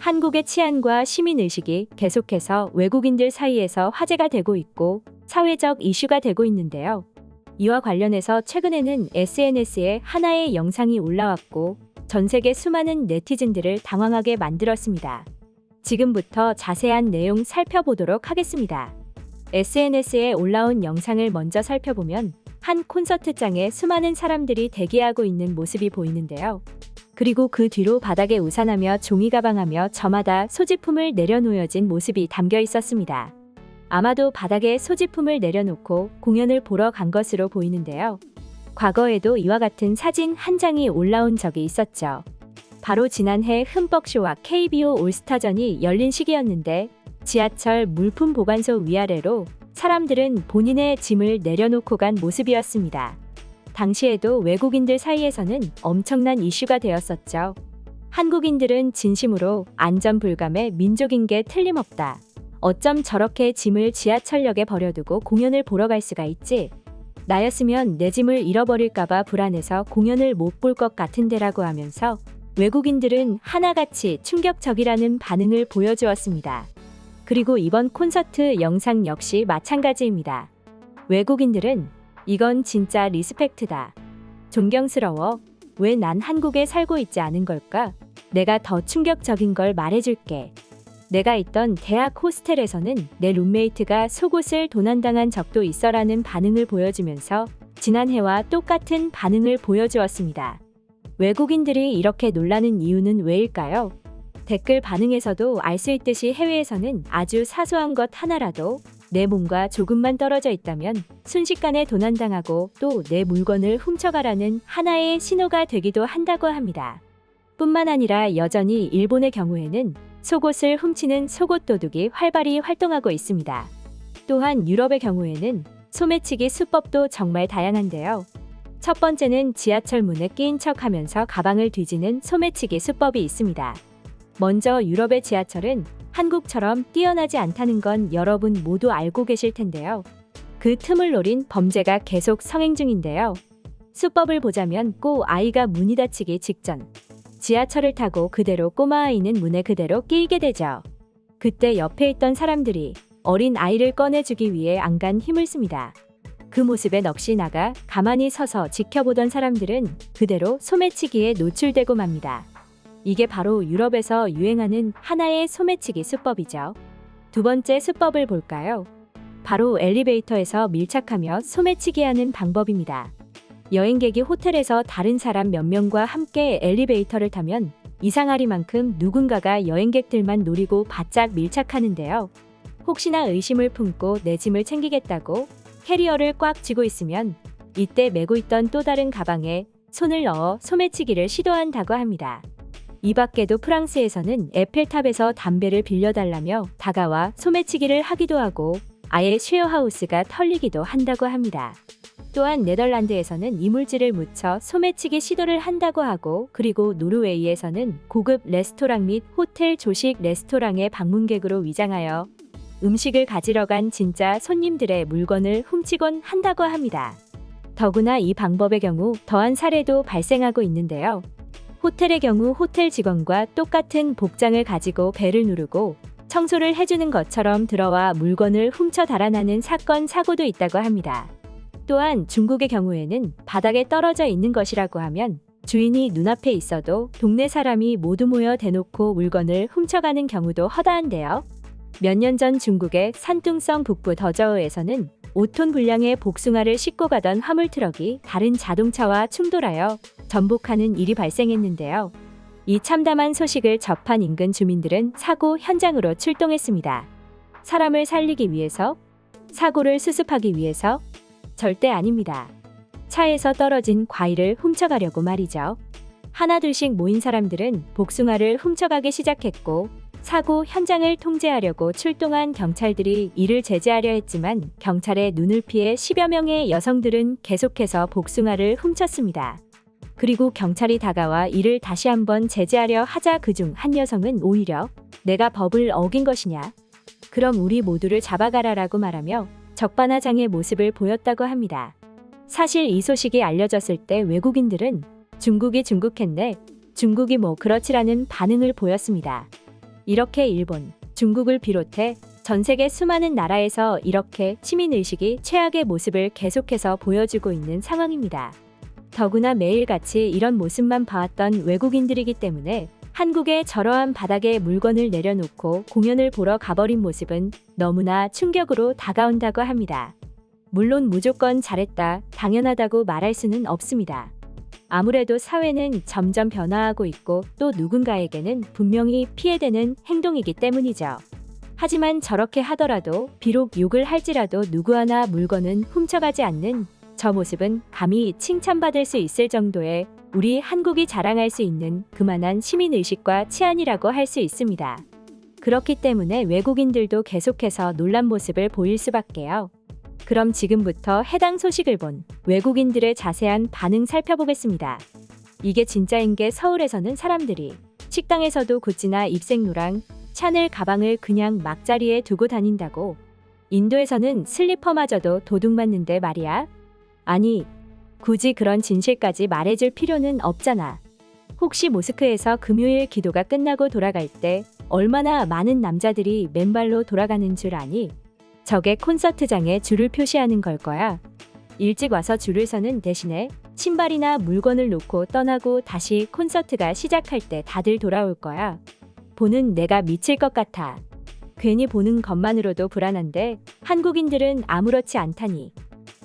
한국의 치안과 시민의식이 계속해서 외국인들 사이에서 화제가 되고 있고 사회적 이슈가 되고 있는데요. 이와 관련해서 최근에는 SNS에 하나의 영상이 올라왔고 전 세계 수많은 네티즌들을 당황하게 만들었습니다. 지금부터 자세한 내용 살펴보도록 하겠습니다. SNS에 올라온 영상을 먼저 살펴보면 한 콘서트장에 수많은 사람들이 대기하고 있는 모습이 보이는데요. 그리고 그 뒤로 바닥에 우산하며 종이 가방하며 저마다 소지품을 내려놓여진 모습이 담겨 있었습니다. 아마도 바닥에 소지품을 내려놓고 공연을 보러 간 것으로 보이는데요. 과거에도 이와 같은 사진 한 장이 올라온 적이 있었죠. 바로 지난해 흠뻑쇼와 KBO 올스타전이 열린 시기였는데 지하철 물품 보관소 위아래로 사람들은 본인의 짐을 내려놓고 간 모습이었습니다. 당시에도 외국인들 사이에서는 엄청난 이슈가 되었었죠. 한국인들은 진심으로 안전 불감의 민족인 게 틀림없다. 어쩜 저렇게 짐을 지하철역에 버려두고 공연을 보러 갈 수가 있지? 나였으면 내 짐을 잃어버릴까봐 불안해서 공연을 못 볼 것 같은데라고 하면서 외국인들은 하나같이 충격적이라는 반응을 보여주었습니다. 그리고 이번 콘서트 영상 역시 마찬가지입니다. 외국인들은 이건 진짜 리스펙트다. 존경스러워. 왜 난 한국에 살고 있지 않은 걸까? 내가 더 충격적인 걸 말해줄게. 내가 있던 대학 호스텔에서는 내 룸메이트가 속옷을 도난당한 적도 있어라는 반응을 보여주면서 지난해와 똑같은 반응을 보여주었습니다. 외국인들이 이렇게 놀라는 이유는 왜일까요? 댓글 반응에서도 알 수 있듯이 해외에서는 아주 사소한 것 하나라도 내 몸과 조금만 떨어져 있다면 순식간에 도난당하고 또 내 물건을 훔쳐가라는 하나의 신호가 되기도 한다고 합니다. 뿐만 아니라 여전히 일본의 경우에는 속옷을 훔치는 속옷 도둑이 활발히 활동하고 있습니다. 또한 유럽의 경우에는 소매치기 수법도 정말 다양한데요. 첫 번째는 지하철 문에 끼인 척 하면서 가방을 뒤지는 소매치기 수법이 있습니다. 먼저 유럽의 지하철은 한국처럼 뛰어나지 않다는 건 여러분 모두 알고 계실 텐데요. 그 틈을 노린 범죄가 계속 성행 중인데요. 수법을 보자면 꼬 아이가 문이 닫히기 직전 지하철을 타고 그대로 꼬마 아이는 문에 그대로 끼이게 되죠. 그때 옆에 있던 사람들이 어린 아이를 꺼내주기 위해 안간 힘을 씁니다. 그 모습에 넋이 나가 가만히 서서 지켜보던 사람들은 그대로 소매치기에 노출되고 맙니다. 이게 바로 유럽에서 유행하는 하나의 소매치기 수법이죠. 두 번째 수법을 볼까요? 바로 엘리베이터에서 밀착하며 소매치기 하는 방법입니다. 여행객이 호텔에서 다른 사람 몇 명과 함께 엘리베이터를 타면 이상하리만큼 누군가가 여행객들만 노리고 바짝 밀착하는데요. 혹시나 의심을 품고 내 짐을 챙기겠다고 캐리어를 꽉 쥐고 있으면 이때 메고 있던 또 다른 가방에 손을 넣어 소매치기를 시도한다고 합니다. 이 밖에도 프랑스에서는 에펠탑에서 담배를 빌려달라며 다가와 소매치기를 하기도 하고 아예 쉐어하우스가 털리기도 한다고 합니다. 또한 네덜란드에서는 이물질을 묻혀 소매치기 시도를 한다고 하고 그리고 노르웨이에서는 고급 레스토랑 및 호텔 조식 레스토랑의 방문객으로 위장하여 음식을 가지러 간 진짜 손님들의 물건을 훔치곤 한다고 합니다. 더구나 이 방법의 경우 더한 사례도 발생하고 있는데요. 호텔의 경우 호텔 직원과 똑같은 복장을 가지고 배를 누르고 청소를 해주는 것처럼 들어와 물건을 훔쳐 달아나는 사건 사고도 있다고 합니다. 또한 중국의 경우에는 바닥에 떨어져 있는 것이라고 하면 주인이 눈앞에 있어도 동네 사람이 모두 모여 대놓고 물건을 훔쳐가는 경우도 허다한데요. 몇 년 전 중국의 산둥성 북부 더저우에서는 5톤 분량의 복숭아를 싣고 가던 화물 트럭이 다른 자동차와 충돌하여 전복하는 일이 발생했는데요. 이 참담한 소식을 접한 인근 주민들은 사고 현장으로 출동했습니다. 사람을 살리기 위해서, 사고를 수습하기 위해서 절대 아닙니다. 차에서 떨어진 과일을 훔쳐가려고 말이죠. 하나둘씩 모인 사람들은 복숭아를 훔쳐가기 시작했고 사고 현장을 통제하려고 출동한 경찰들이 이를 제재하려 했지만 경찰의 눈을 피해 10여 명의 여성들은 계속해서 복숭아를 훔쳤습니다. 그리고 경찰이 다가와 이를 다시 한번 제재하려 하자 그중 한 여성은 오히려 내가 법을 어긴 것이냐? 그럼 우리 모두를 잡아가라라고 말하며 적반하장의 모습을 보였다고 합니다. 사실 이 소식이 알려졌을 때 외국인들은 중국이 중국했네, 중국이 뭐 그렇지라는 반응을 보였습니다. 이렇게 일본, 중국을 비롯해 전 세계 수많은 나라에서 이렇게 시민의식이 최악의 모습을 계속해서 보여주고 있는 상황입니다. 더구나 매일같이 이런 모습만 봐왔던 외국인들이기 때문에 한국의 저러한 바닥에 물건을 내려놓고 공연을 보러 가버린 모습은 너무나 충격으로 다가온다고 합니다. 물론 무조건 잘했다, 당연하다고 말할 수는 없습니다. 아무래도 사회는 점점 변화하고 있고 또 누군가에게는 분명히 피해되는 행동이기 때문이죠. 하지만 저렇게 하더라도 비록 욕을 할지라도 누구 하나 물건은 훔쳐가지 않는 저 모습은 감히 칭찬받을 수 있을 정도의 우리 한국이 자랑할 수 있는 그만한 시민의식과 치안이라고 할 수 있습니다. 그렇기 때문에 외국인들도 계속해서 놀란 모습을 보일 수밖에요. 그럼 지금부터 해당 소식을 본 외국인들의 자세한 반응 살펴보겠습니다. 이게 진짜인 게 서울에서는 사람들이 식당에서도 구찌나 입생로랑 샤넬 가방을 그냥 막자리에 두고 다닌다고. 인도에서는 슬리퍼마저도 도둑 맞는데 말이야. 아니, 굳이 그런 진실까지 말해줄 필요는 없잖아. 혹시 모스크에서 금요일 기도가 끝나고 돌아갈 때 얼마나 많은 남자들이 맨발로 돌아가는 줄 아니? 저게 콘서트장에 줄을 표시하는 걸 거야. 일찍 와서 줄을 서는 대신에 신발이나 물건을 놓고 떠나고 다시 콘서트가 시작할 때 다들 돌아올 거야. 보는 내가 미칠 것 같아. 괜히 보는 것만으로도 불안한데 한국인들은 아무렇지 않다니.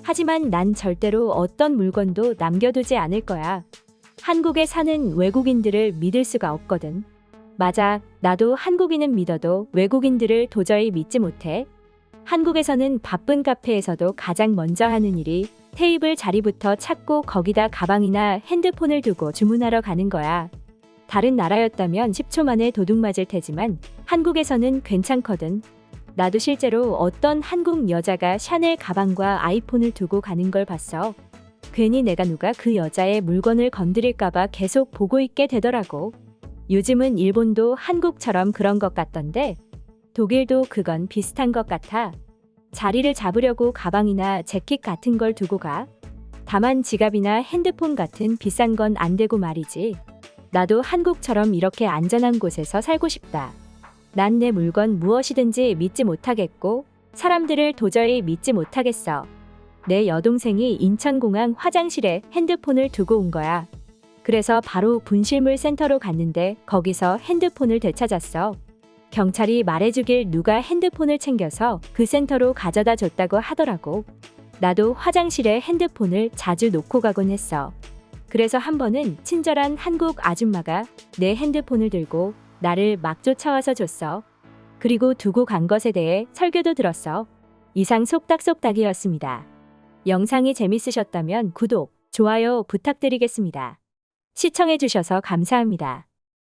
하지만 난 절대로 어떤 물건도 남겨두지 않을 거야. 한국에 사는 외국인들을 믿을 수가 없거든. 맞아, 나도 한국인은 믿어도 외국인들을 도저히 믿지 못해. 한국에서는 바쁜 카페에서도 가장 먼저 하는 일이 테이블 자리부터 찾고 거기다 가방이나 핸드폰을 두고 주문하러 가는 거야. 다른 나라였다면 10초 만에 도둑 맞을 테지만 한국에서는 괜찮거든. 나도 실제로 어떤 한국 여자가 샤넬 가방과 아이폰을 두고 가는 걸 봤어. 괜히 내가 누가 그 여자의 물건을 건드릴까봐 계속 보고 있게 되더라고. 요즘은 일본도 한국처럼 그런 것 같던데 독일도 그건 비슷한 것 같아. 자리를 잡으려고 가방이나 재킷 같은 걸 두고 가. 다만 지갑이나 핸드폰 같은 비싼 건 안 되고 말이지. 나도 한국처럼 이렇게 안전한 곳에서 살고 싶다. 난 내 물건 무엇이든지 믿지 못하겠고 사람들을 도저히 믿지 못하겠어. 내 여동생이 인천공항 화장실에 핸드폰을 두고 온 거야. 그래서 바로 분실물 센터로 갔는데 거기서 핸드폰을 되찾았어. 경찰이 말해주길 누가 핸드폰을 챙겨서 그 센터로 가져다 줬다고 하더라고. 나도 화장실에 핸드폰을 자주 놓고 가곤 했어. 그래서 한 번은 친절한 한국 아줌마가 내 핸드폰을 들고 나를 막 쫓아와서 줬어. 그리고 두고 간 것에 대해 설교도 들었어. 이상 속닥속닥이었습니다. 영상이 재밌으셨다면 구독, 좋아요 부탁드리겠습니다. 시청해주셔서 감사합니다.